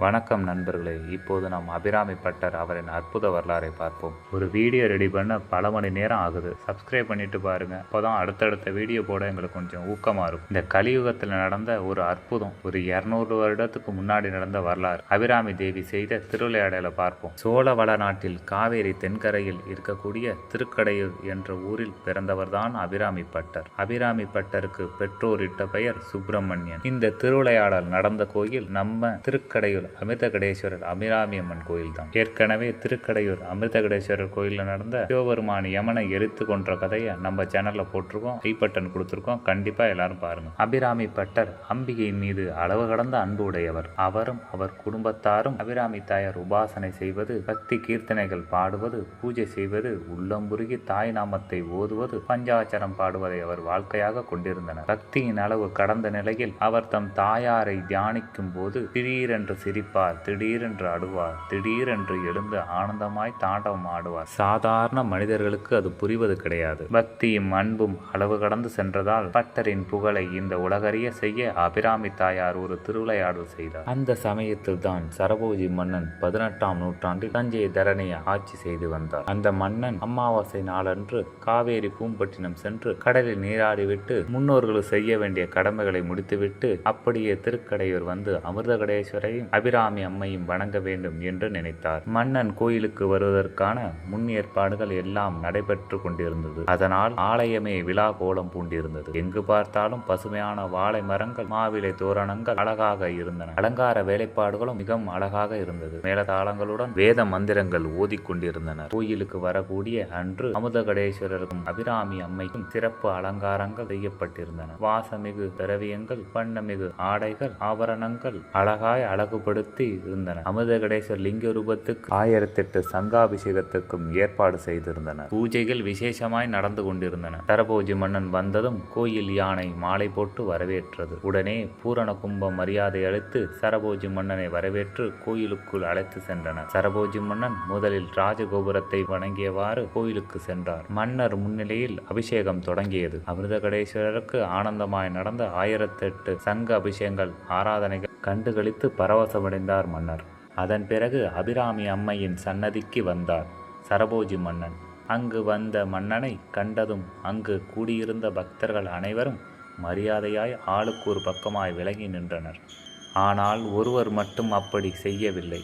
வணக்கம் நண்பர்களே. இப்போது நாம் அபிராமி பட்டர் அவரின் அற்புத வரலாறை பார்ப்போம். ஒரு வீடியோ ரெடி பண்ண பல மணி நேரம் ஆகுது. சப்ஸ்கிரைப் பண்ணிட்டு பாருங்க. அப்போதான் அடுத்தடுத்த வீடியோ போட எங்களுக்கு கொஞ்சம் ஊக்கமா இருக்கும். இந்த கலியுகத்தில் நடந்த ஒரு அற்புதம் ஒரு இருநூறு வருடத்துக்கு முன்னாடி நடந்த வரலாறு. அபிராமி தேவி செய்த திருவிளையாடலை பார்ப்போம். சோழ வளநாட்டில் காவேரி தென்கரையில் இருக்கக்கூடிய திருக்கடையூர் என்ற ஊரில் பிறந்தவர்தான் அபிராமி பட்டர். அபிராமி பட்டருக்கு பெற்றோர் இட்ட பெயர் சுப்பிரமணியன். இந்த திருவிளையாடல் நடந்த கோயில் நம்ம திருக்கடையூர் அமிர்தகடேஸ்வரர் அபிராமி அம்மன் கோயில் தான் ஏற்கனவே திருக்கடையூர் அமிர்தகடேஸ்வரர் கோயிலில் நடந்த சிவபெருமான் யமனை எரித்து கொன்ற கதையை நம்ம சேனலில் போட்டிருக்கோம் ஐ பட்டன் கொடுத்துருக்கோம். கண்டிப்பாக எல்லாரும் பாருங்க. அபிராமி பட்டர் அம்பிகையின் மீது அளவு கடந்த அன்பு உடையவர் அவரும் அவர் குடும்பத்தாரும் அபிராமி தாயார் உபாசனை செய்வது பக்தி கீர்த்தனைகள் பாடுவது பூஜை செய்வது உள்ளம்புருகி தாய் நாமத்தை ஓதுவது பஞ்சாச்சரம் பாடுவதை அவர் வாழ்க்கையாக கொண்டிருந்தனர். பக்தியின் அளவு கடந்த நிலையில் அவர் தம் தாயாரை தியானிக்கும் போது திடீரென்று சிரிப்பார் திடீரென்று அழுவார் திடீரென்று எழுந்து ஆனந்தமாய் தாண்டவம் ஆடுவார். சாதாரண மனிதர்களுக்கு அது புரிவது கிடையாது. பக்தியும் அன்பும் அளவு கடந்து சென்றதால் பட்டரின் புகழை இந்த உலகறிய செய்ய அபிராமி தாயார் ஒரு திருவிளையாடல் செய்தார். அந்த சமயத்தில் தான் சரபோஜி மன்னன் பதினெட்டாம் நூற்றாண்டில் தஞ்சை தரணியை ஆட்சி செய்து வந்தார். அந்த மன்னன் அமாவாசை நாளன்று காவேரி பூம்பட்டினம் சென்று கடலில் நீராடிவிட்டு முன்னோர்கள் செய்ய வேண்டிய கடமைகளை முடித்துவிட்டு அப்படியே திருக்கடையூர் வந்து அமிர்தகடேஸ்வரையும் அபிராமி அம்மையும் வணங்க வேண்டும் என்று நினைத்தார். மன்னன் கோயிலுக்கு வருவதற்கான முன் ஏற்பாடுகள் எல்லாம் நடைபெற்று கொண்டிருந்தது. அதனால் ஆலயமே விழா கோலம் பூண்டிருந்தது. எங்கு பார்த்தாலும் பசுமையான வாழை மரங்கள் மாவிலை தோரணங்கள் அழகாக இருந்தன. அலங்கார வேலைப்பாடுகளும் மிகவும் அழகாக இருந்தது. மேலதாளங்களுடன் வேத மந்திரங்கள் ஓதிக்கொண்டிருந்தனர் கோயிலுக்கு வரக்கூடிய அன்று அமுதகடேஸ்வரருக்கும் அபிராமி அம்மைக்கும் சிறப்பு அலங்காரங்கள் செய்யப்பட்டிருந்தன. வாசமிகு திரவியங்கள் வண்ணமிகு ஆடைகள் ஆபரணங்கள் அழகாய் அழகுபடு அழகுபடுத்தி இருந்தன அமுதகடேஸ்வர் லிங்க ரூபத்துக்கு ஆயிரத்தெட்டு சங்காபிஷேகத்துக்கும் ஏற்பாடு செய்திருந்தனர். பூஜைகள் விசேஷமாய் நடந்து கொண்டிருந்தன. தரபோஜி மன்னன் வந்ததும் கோயில் யானை மாலை போட்டு வரவேற்றது. உடனே பூரண கும்ப மரியாதை அளித்து சரபோஜி மன்னனை வரவேற்று கோயிலுக்குள் அழைத்து சென்றனர். சரபோஜி மன்னன் முதலில் ராஜகோபுரத்தை வணங்கியவாறு கோயிலுக்கு சென்றார். மன்னர் முன்னிலையில் அபிஷேகம் தொடங்கியது. அமிர்தகடேஸ்வரருக்கு ஆனந்தமாய் நடந்த ஆயிரத்தெட்டு சங்க அபிஷேகங்கள் ஆராதனைகள் கண்டுகளித்து பரவசமடைந்தார் மன்னர். அதன் பிறகு அபிராமி அம்மையின் சன்னதிக்கு வந்தார் சரபோஜி மன்னன். அங்கு வந்த மன்னனை கண்டதும் அங்கு கூடியிருந்த பக்தர்கள் அனைவரும் மரியாதையாய் ஆளுக்கு ஒரு பக்கமாய் விலகி நின்றனர். ஆனால் ஒருவர் மட்டும் அப்படி செய்யவில்லை.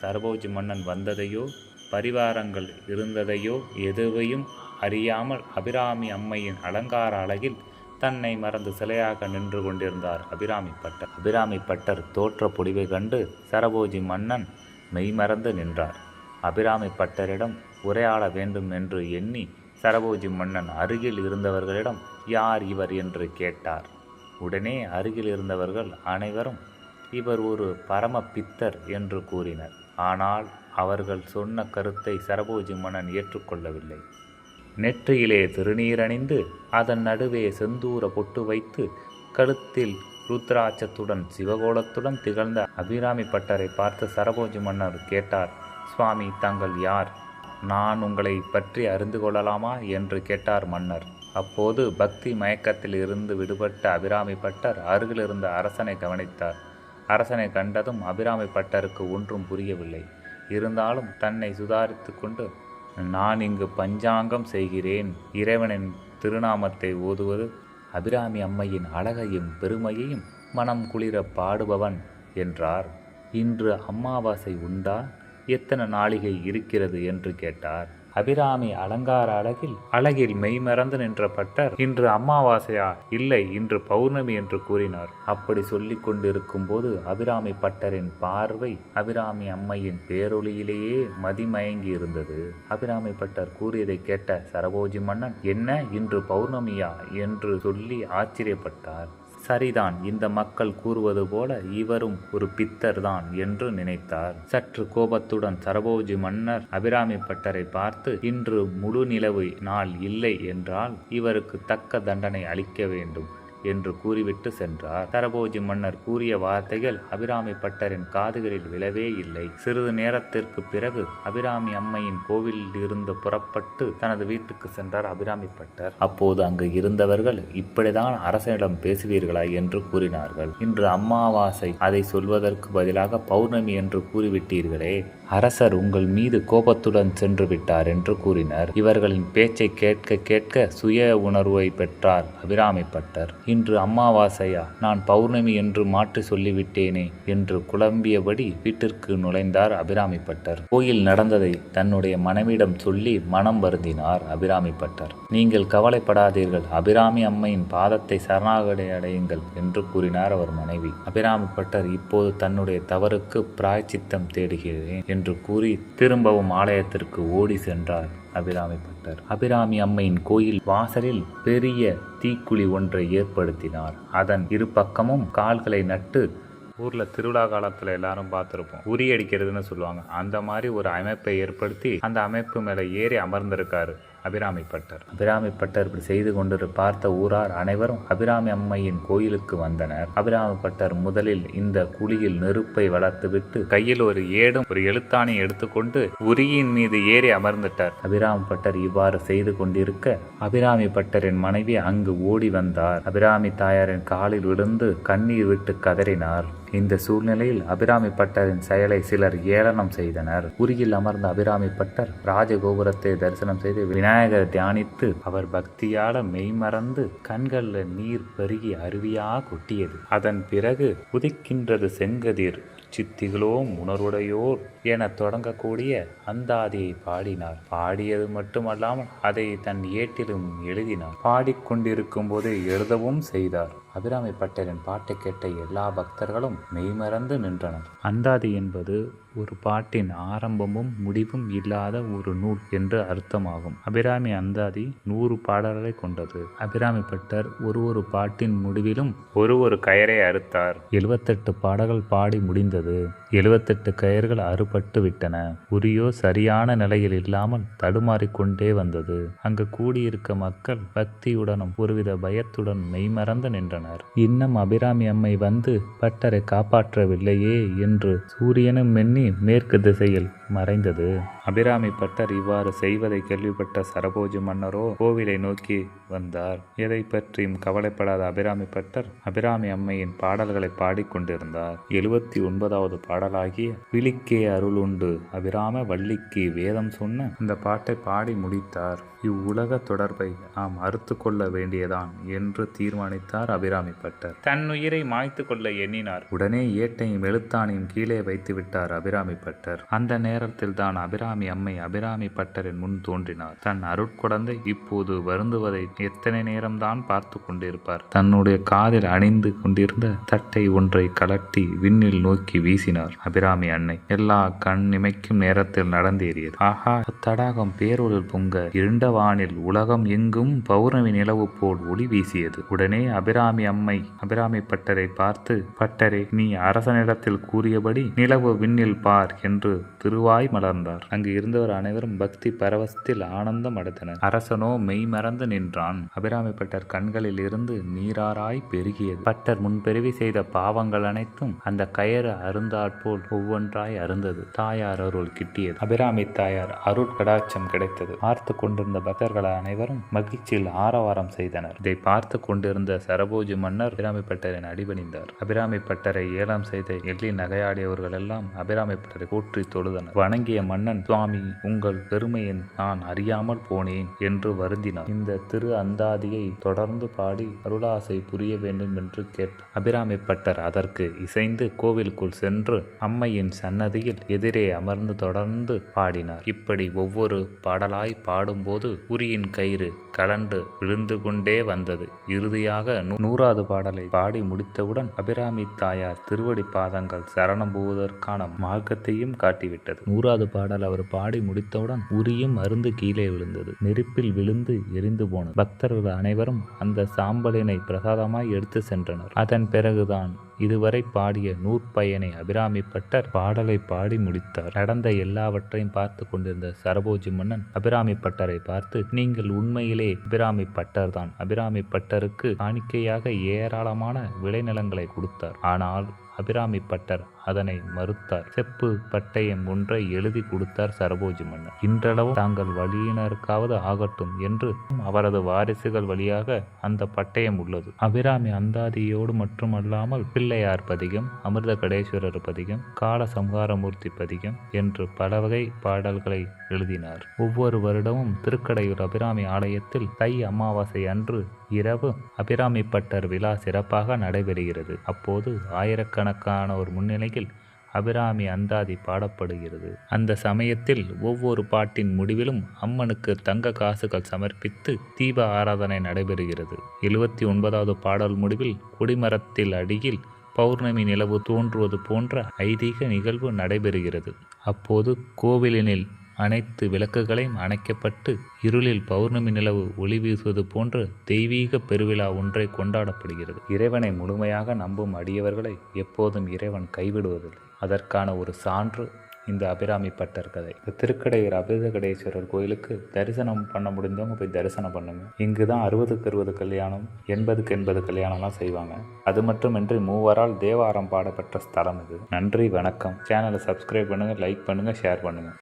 சரபோஜி மன்னன் வந்ததையோ பரிவாரங்கள் இருந்ததையோ எதுவையும் அறியாமல் அபிராமி அம்மையின் அலங்கார அழகில் தன்னை மறந்து சிலையாக நின்று கொண்டிருந்தார் அபிராமி பட்டர் அபிராமி பட்டர் தோற்ற பொடிவை கண்டு சரபோஜி மன்னன் மெய்மறந்து நின்றார். அபிராமி பட்டரிடம் உரையாட வேண்டும் என்று எண்ணி சரபோஜி மன்னன் அருகில் இருந்தவர்களிடம் யார் இவர் என்று கேட்டார். உடனே அருகில் இருந்தவர்கள் அனைவரும் இவர் ஒரு பரம பித்தர் என்று கூறினர். ஆனால் அவர்கள் சொன்ன கருத்தை சரபோஜி மன்னன் ஏற்றுக்கொள்ளவில்லை. நெற்றியிலே திருநீரணிந்து அதன் நடுவே செந்தூர பொட்டு வைத்து கழுத்தில் ருத்ராட்சத்துடன் சிவகோலத்துடன் திகழ்ந்த அபிராமி பட்டரை பார்த்து சரபோஜி மன்னர் கேட்டார் சுவாமி தாங்கள் யார்? நான் உங்களை பற்றி அறிந்து கொள்ளலாமா? என்று கேட்டார் மன்னர். அப்போது பக்தி மயக்கத்தில் இருந்து விடுபட்ட அபிராமி பட்டர் அருகிலிருந்த அரசனை கவனித்தார். அரசனை கண்டதும் அபிராமி பட்டருக்கு ஒன்றும் புரியவில்லை. இருந்தாலும் தன்னை சுதாரித்து கொண்டு நான் இங்கு பஞ்சாங்கம் செய்கிறேன். இறைவனின் திருநாமத்தை ஓதுவது அபிராமி அம்மையின் அழகையும் பெருமையையும் மனம் குளிர பாடுபவன் என்றார். இன்று அமாவாசை உண்டா? எத்தனை நாளிகை இருக்கிறது? என்று கேட்டார். அபிராமி அலங்கார அழகில் அழகில் மெய்மறந்து நின்ற பட்டர் இன்று அமாவாசையா இல்லை இன்று பௌர்ணமி என்று கூறினார். அப்படி சொல்லிக் கொண்டிருக்கும் போது அபிராமி பட்டரின் பார்வை அபிராமி அம்மையின் பேரொளியிலேயே மதிமயங்கி இருந்தது. அபிராமி பட்டர் கூறியதை கேட்ட சரபோஜி மன்னன் என்ன இன்று பௌர்ணமியா? என்று சொல்லி ஆச்சரியப்பட்டார். சரிதான் இந்த மக்கள் கூறுவது போல இவரும் ஒரு பித்தர் தான் என்று நினைத்தார். சற்று கோபத்துடன் சரபோஜி மன்னர் அபிராமி பட்டரை பார்த்து இன்று முழு நிலவு நாள் இல்லை என்றால் இவருக்கு தக்க தண்டனை அளிக்க வேண்டும். என்று கூறிவிட்டு சென்றார். சரபோஜி மன்னர் கூறிய வார்த்தைகள் அபிராமி பட்டரின் காதுகளில் விழவே இல்லை. சிறிது நேரத்திற்கு பிறகு அபிராமி அம்மையின் கோவிலில் இருந்து புறப்பட்டு தனது வீட்டுக்கு சென்றார் அபிராமி பட்டர். அப்போது அங்கு இருந்தவர்கள் இப்படிதான் அரசனிடம் பேசுவீர்களா என்று கூறினார்கள். இன்று அம்மாவாசை. அதை சொல்வதற்கு பதிலாக பௌர்ணமி என்று கூறிவிட்டீர்களே அரசர் உங்கள் மீது கோபத்துடன் சென்று விட்டார் என்று கூறினர். இவர்களின் பேச்சை கேட்க கேட்க சுய உணர்வை பெற்றார் அபிராமி பட்டர். இன்று அம்மாவாசையா நான் பௌர்ணமி என்று மாற்றி சொல்லிவிட்டேனே என்று குழம்பியபடி வீட்டிற்கு நுழைந்தார் அபிராமி பட்டர் கோயில் நடந்ததை தன்னுடைய மனைவிடம் சொல்லி மனம் வருந்தினார் அபிராமி பட்டர் நீங்கள் கவலைப்படாதீர்கள். அபிராமி அம்மையின் பாதத்தை சரணாகடை அடையுங்கள் என்று கூறினார் அவர் மனைவி. அபிராமி பட்டர் இப்போது தன்னுடைய தவறுக்கு பிராய்ச்சித்தம் தேடுகிறேன் என்று கூறி திரும்பவும் ஆலயத்திற்கு ஓடி சென்றார். அபிராமி பட்டர் அபிராமி அம்மையின் கோயில் வாசலில் பெரிய தீக்குழி ஒன்றை ஏற்படுத்தினார். அதன் இரு பக்கமும் கால்களை நட்டு ஊரில் திருவிழா காலத்தில் எல்லாரும் பார்த்துருப்போம். உரி அடிக்கிறதுன்னு சொல்லுவாங்க. அந்த மாதிரி ஒரு அமைப்பை ஏற்படுத்தி அந்த அமைப்பு மேலே ஏறி அமர்ந்திருக்காரு. அபிராமி பட்டர் அபிராமி பட்டர் இப்படி செய்து கொண்டு பார்த்த ஊரார் அனைவரும் அபிராமி அம்மையின் கோயிலுக்கு வந்தனர். அபிராமிப்பட்டர் முதலில் இந்த குழியில் நெருப்பை வளர்த்துவிட்டு கையில் ஒரு ஏடும் ஒரு எழுத்தாணி எடுத்துக்கொண்டு உரியின் மீது ஏறி அமர்ந்துட்டார். அபிராமி பட்டர் இவ்வாறு செய்து கொண்டிருக்க அபிராமி பட்டரின் மனைவி அங்கு ஓடி வந்தார். அபிராமி தாயாரின் காலில் விழுந்து கண்ணீர் விட்டு கதறினார் இந்த சூழ்நிலையில் அபிராமி பட்டரின் செயலை சிலர் ஏளனம் செய்தனர். உரியில் அமர்ந்த அபிராமி பட்டர் ராஜகோபுரத்தை தரிசனம் செய்து வினா தியானித்து அவர் பக்தியால மெய்மறந்து கண்களில் நீர் பெருகி அருவியா கொட்டியது. அதன் பிறகு உதிக்கின்றது செங்கதிர். சித்திகளோ உணர்வுடையோர் என தொடங்கக்கூடிய அந்தாதியை பாடினார். பாடியது மட்டுமல்லாமல் அதை தன் ஏட்டிலும் எழுதினார். பாடிக்கொண்டிருக்கும் போது எழுதவும் செய்தார். அபிராமி பட்டரின் பாட்டை கேட்ட எல்லா பக்தர்களும் மெய்மறந்து நின்றனர். அந்தாதி என்பது ஒரு பாட்டின் ஆரம்பமும் முடிவும் இல்லாத ஒரு நூல் என்று அர்த்தமாகும். அபிராமி அந்தாதி நூறு பாடல்களை கொண்டது. அபிராமி பட்டர் ஒரு ஒரு பாட்டின் முடிவிலும் ஒரு ஒரு கயரை அறுத்தார். எழுபத்தெட்டு பாடல்கள் பாடி முடிந்தது. எழுபத்தெட்டு கயர்கள் அறுபட்டு பட்டுவிட்டன. உரியோ சரியான நிலையில் இல்லாமல் தடுமாறிக்கொண்டே வந்தது. அங்கு கூடியிருக்க மக்கள் பக்தியுடனும் ஒருவித பயத்துடன் மெய்மறந்து நின்றனர். இன்னும் அபிராமி அம்மை வந்து பட்டரை காப்பாற்றவில்லையே என்று சூரியனும் மென்னி மேற்கு திசையில் மறைந்தது. அபிராமி பட்டர் இவ்வாறு செய்வதை கேள்விப்பட்ட சரபோஜி மன்னரோ கோவிலை நோக்கி வந்தார். எதை பற்றியும் கவலைப்படாத அபிராமி பட்டர் அபிராமி அம்மையின் பாடல்களை பாடிக்கொண்டிருந்தார். எழுபத்தி ஒன்பதாவது பாடலாகிய விழிக்கே அருள் உண்டு அபிராம வள்ளிக்கு வேதம் சொன்ன இந்த பாட்டை பாடி முடித்தார். இவ்வுலக தொடர்பை நாம் அறுத்து கொள்ள வேண்டியதான் என்று தீர்மானித்தார் அபிராமி பட்டர். தன் உயிரை மாய்த்து கொள்ள எண்ணினார். உடனே ஏட்டையும் எழுத்தானையும் கீழே வைத்து விட்டார் அபிராமி பட்டர். அந்த நேரத்தில் தான் அபிராமி அம்மை அபிராமி பட்டரின் முன் தோன்றினார். தன் அருட்குழந்தை இப்போது வருந்துவதை எத்தனை நேரம்தான் பார்த்து கொண்டிருப்பார். தன்னுடைய காதில் அணிந்து கொண்டிருந்த தட்டை ஒன்றை கலட்டி விண்ணில் நோக்கி வீசினார் அபிராமி அன்னை. எல்லா கண் இமைக்கும் நேரத்தில் நடந்தேறியது. ஆஹா தடாகம் பேரொழில் பொங்க இருண்ட வானில் உலகம் எங்கும் பௌர்ணமி நிலவு போல் ஒளி வீசியது. உடனே அபிராமி அம்மை அபிராமி பட்டரை பார்த்து பட்டரே நீ அரசனிடத்தில் கூறியபடி நிலவு விண்ணில் பார் என்று திருவாய் மலர்ந்தார். அங்கு இருந்தவர் அனைவரும் பக்தி பரவசத்தில் ஆனந்தம் அடைந்தனர். அரசனோ மெய் மறந்து நின்றான். அபிராமி பட்டர் கண்களில் இருந்து நீராராய் பெருகியது. பட்டர் முன்பிறவி செய்த பாவங்கள் அனைத்தும் அந்த கயறு அருந்தாற்போல் ஒவ்வொன்றாய் அருந்தது. தாயார் அருள் கிட்டியது. அபிராமி தாயார் அருட்கடாட்சம் கிடைத்தது. பார்த்து கொண்டிருந்த பக்தர்கள் அனைவரும் மகிழ்ச்சியில் ஆரவாரம் செய்தனர். இதை பார்த்து கொண்டிருந்த சரபோஜி மன்னர் அபிராமி அடிபணிந்தார். அபிராமிப்பட்டரை ஏலம் செய்த எள்ளி நகையாடியவர்கள் எல்லாம் அபிராமிப்பட்டரை போற்றி தொழுதனர். வணங்கிய மன்னன் சுவாமி உங்கள் பெருமையை நான் அறியாமல் போனேன் என்று வருந்தினார். இந்த திரு அந்தாதியை தொடர்ந்து பாடி அருளாசை புரிய வேண்டும் என்று கேட்டார். அபிராமிப்பட்டர் அதற்கு இசைந்து கோவிலுக்குள் சென்று அம்மையின் சன்னதியில் எதிரே அமர்ந்து தொடர்ந்து பாடினார். இப்படி ஒவ்வொரு பாடலாய் பாடும்போது உரியின் கயிறு. கலண்டு விழுந்து கொண்டே வந்தது. இறுதியாக நூ- நூறாவது பாடலை பாடி முடித்தவுடன் அபிராமி தாயார் திருவடி பாதங்கள் சரணம் போவதற்கான மார்க்கத்தையும் காட்டிவிட்டது. நூறாவது பாடல் அவர் பாடி முடித்தவுடன் உரியும் அருந்து கீழே விழுந்தது. நெருப்பில் விழுந்து எரிந்து போனது. பக்தர்கள் அனைவரும் அந்த சாம்பலினை பிரசாதமாய் எடுத்து சென்றனர். அதன் பிறகுதான் இதுவரை பாடிய நூற்பயனை அபிராமி பட்டர் பாடலை பாடி முடித்தார். நடந்த எல்லாவற்றையும் பார்த்து கொண்டிருந்த சரபோஜி மன்னன் அபிராமி பட்டரை பார்த்து நீங்கள் உண்மையிலே அபிராமி பட்டர் தான். அபிராமி பட்டருக்கு காணிக்கையாக ஏராளமான விளைநிலங்களை கொடுத்தார். ஆனால் அபிராமி பட்டர் அதனை மறுத்தார். செப்பு பட்டயம் ஒன்றை எழுதி கொடுத்தார் சரபோஜி மன்னர். இன்றளவும் தாங்கள் வழியினருக்காவது ஆகட்டும் என்று அவரது வாரிசுகள் வழியாக அந்த பட்டயம் உள்ளது. அபிராமி அந்தாதியோடு மட்டுமல்லாமல் பிள்ளையார் பதிகம் அமிர்த கடேஸ்வரர் பதிகம் கால சம்ஹாரமூர்த்தி பதிகம் என்று பல வகை பாடல்களை எழுதினார். ஒவ்வொரு வருடமும் திருக்கடையூர் அபிராமி ஆலயத்தில் தை அமாவாசை அன்று இரவு அபிராமி பட்டர் விழா சிறப்பாக நடைபெறுகிறது. அப்போது ஆயிரக்கணக்கான ஒரு முன்னிலையில் அபிராமி அந்தாதி பாடப்படுகிறது. அந்த சமயத்தில் ஒவ்வொரு பாட்டின் முடிவிலும் அம்மனுக்கு தங்க காசுகள் சமர்ப்பித்து தீப ஆராதனை நடைபெறுகிறது. எழுபத்தி ஒன்பதாவது பாடல் முடிவில் குடிமரத்தில் அடியில் பௌர்ணமி நிலவு தோன்றுவது போன்ற ஐதீக நிகழ்வு நடைபெறுகிறது. அப்போது கோவிலினில் அனைத்து விளக்குகளையும் அணைக்கப்பட்டு இருளில் பௌர்ணமி நிலவு ஒளி வீசுவது போன்ற தெய்வீக பெருவிழா ஒன்றை கொண்டாடப்படுகிறது. இறைவனை முழுமையாக நம்பும் அடியவர்களை எப்போதும் இறைவன் கைவிடுவதில்லை. அதற்கான ஒரு சான்று இந்த அபிராமி பட்டர் கதை. இந்த திருக்கடையூர் அபிரதகடேஸ்வரர் கோயிலுக்கு தரிசனம் பண்ண முடிந்தவங்க போய் தரிசனம் பண்ணுங்க. இங்கு தான் அறுபதுக்கு அறுபது கல்யாணம் எண்பதுக்கு எண்பது கல்யாணம்லாம் செய்வாங்க. அது மட்டுமின்றி மூவரால் தேவாரம் பாடப்பெற்ற ஸ்தலம் இது. நன்றி வணக்கம். சேனலை சப்ஸ்கிரைப் பண்ணுங்கள் லைக் பண்ணுங்கள் ஷேர் பண்ணுங்கள்